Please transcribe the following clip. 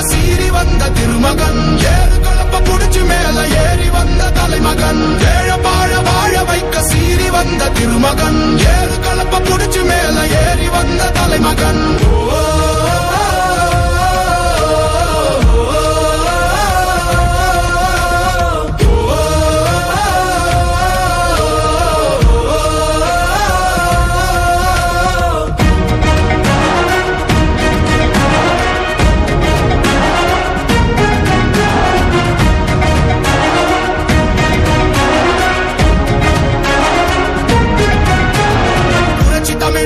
வாழ வாழ வைக்க சீறி வந்த திருமகன்